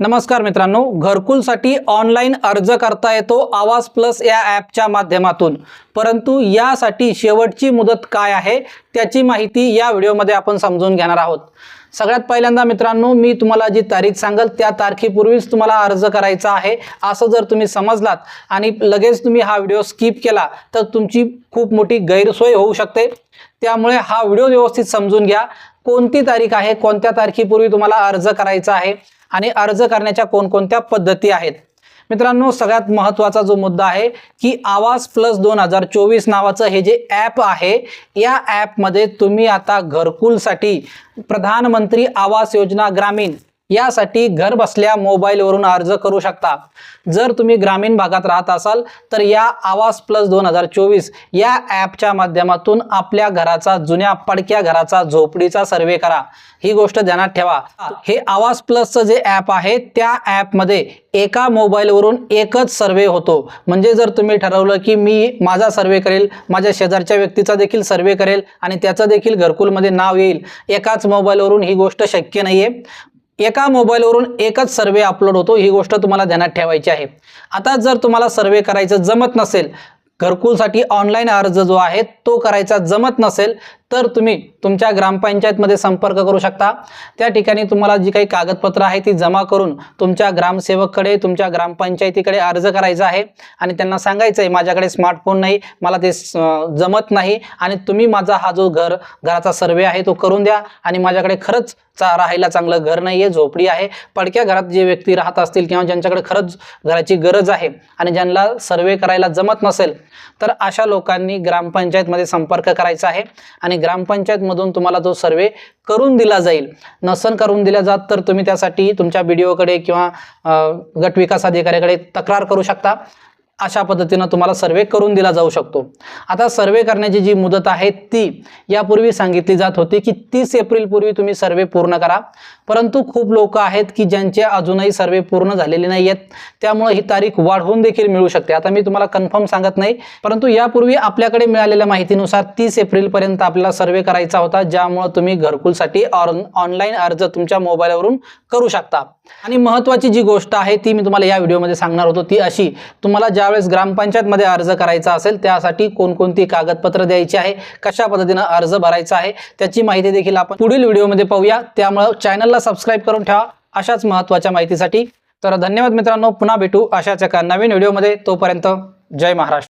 नमस्कार मित्रांनो घरकुलसाठी ऑनलाईन अर्ज करता येतो आवाज प्लस या ॲपच्या माध्यमातून. परंतु यासाठी शेवटची मुदत काय आहे त्याची माहिती या व्हिडिओमध्ये आपण समजून घेणार आहोत. सगळ्यात पहिल्यांदा मित्रांनो मी तुम्हाला जी तारीख सांगेल त्या तारखेपूर्वीच तुम्हाला अर्ज करायचा आहे. असं जर तुम्ही समजलात आणि लगेच तुम्ही हा व्हिडिओ स्किप केला तर तुमची खूप मोठी गैरसोय होऊ शकते. त्यामुळे हा व्हिडिओ व्यवस्थित समजून घ्या. कोणती तारीख आहे कोणत्या तारखेपूर्वी तुम्हाला अर्ज करायचा आहे आणि अर्ज करण्याच्या कोणकोणत्या पद्धती आहेत? मित्रांनो सगळ्यात महत्त्वाचा जो मुद्दा आहे की आवाज प्लस दोन हजार चोवीस नावाचं हे जे ॲप आहे या ॲपमध्ये तुम्ही आता घरकुलसाठी प्रधानमंत्री आवास योजना ग्रामीण यासाठी घर बसल्या मोबाईलवरून अर्ज करू शकता. जर तुम्ही ग्रामीण भागात राहत असाल तर या आवाज प्लस दोन हजार चोवीस या ॲपच्या माध्यमातून आपल्या घराचा जुन्या पडक्या घराचा झोपडीचा सर्वे करा. ही गोष्ट ध्यानात ठेवा. हे आवाज प्लसचं जे ॲप आहे त्या ॲपमध्ये एका मोबाईलवरून एकच सर्वे होतो. म्हणजे जर तुम्ही ठरवलं की मी माझा सर्वे करेल माझ्या शेजारच्या व्यक्तीचा देखील सर्वे करेल आणि त्याचं देखील घरकुलमध्ये नाव येईल एकाच मोबाईलवरून ही गोष्ट शक्य नाही आहे एका मोबाईलवरून एकच सर्वे अपलोड होतो. ही गोष्ट तुम्हाला ध्यानात ठेवायची आहे. आता जर तुम्हाला सर्वे करायचं जमत नसेल घरकुलसाठी ऑनलाईन अर्ज जो आहे तो करायचा जमत नसेल तर तुम्ही तुमच्या ग्रामपंचायतमध्ये संपर्क करू शकता. त्या ठिकाणी तुम्हाला जी काही कागदपत्र आहे ती जमा करून तुमच्या ग्रामसेवककडे तुमच्या ग्रामपंचायतीकडे अर्ज करायचा आहे. आणि त्यांना सांगायचं आहे माझ्याकडे स्मार्टफोन नाही मला ते स- जमत नाही. आणि तुम्ही माझा हा जो घर घराचा सर्वे आहे तो करून द्या. आणि माझ्याकडे खरंच चा राहायला चांगलं घर नाही आहे झोपडी आहे. पडक्या घरात जे व्यक्ती राहत असतील किंवा ज्यांच्याकडे खरंच घराची गरज आहे आणि ज्यांना सर्वे करायला जमत नसेल तर अशा लोकांनी ग्रामपंचायतमध्ये संपर्क करायचा आहे. आणि ग्रामपंचायतमधून तुम्हाला तो सर्वे करून दिला जाईल नसन करून दिला जात तर तुम्ही त्यासाठी तुमच्या बी डी ओकडे किंवा गट विकास अधिकाऱ्याकडे तक्रार करू शकता. अशा पद्धतीनं तुम्हाला सर्वे करून दिला जाऊ शकतो. आता सर्वे करण्याची जी मुदत आहे ती यापूर्वी सांगितली जात होती की तीस एप्रिलपूर्वी तुम्ही सर्वे पूर्ण करा. परंतु खूप लोक आहेत की ज्यांचे अजूनही सर्वे पूर्ण झालेले नाही आहेत त्यामुळे ही तारीख वाढवून देखील मिळू शकते. आता मी तुम्हाला कन्फर्म सांगत नाही. परंतु यापूर्वी आपल्याकडे मिळालेल्या माहितीनुसार तीस एप्रिलपर्यंत आपल्याला सर्वे करायचा होता ज्यामुळे तुम्ही घरकुलसाठी ऑनलाईन अर्ज तुमच्या मोबाईलवरून करू शकता. आणि महत्त्वाची जी गोष्ट आहे ती मी तुम्हाला या व्हिडिओमध्ये सांगणार होतो. ती अशी तुम्हाला ज्यावेळेस ग्रामपंचायतमध्ये अर्ज करायचा असेल त्यासाठी कोणकोणती कागदपत्र द्यायची आहे कशा पद्धतीनं अर्ज भरायचा आहे त्याची माहिती देखील आपण पुढील व्हिडिओमध्ये पाहूया. त्यामुळं चॅनलला सबस्क्राईब करून ठेवा. अशाच महत्त्वाच्या माहितीसाठी. तर धन्यवाद मित्रांनो. पुन्हा भेटू अशाच एका नवीन व्हिडिओमध्ये. तोपर्यंत जय महाराष्ट्र.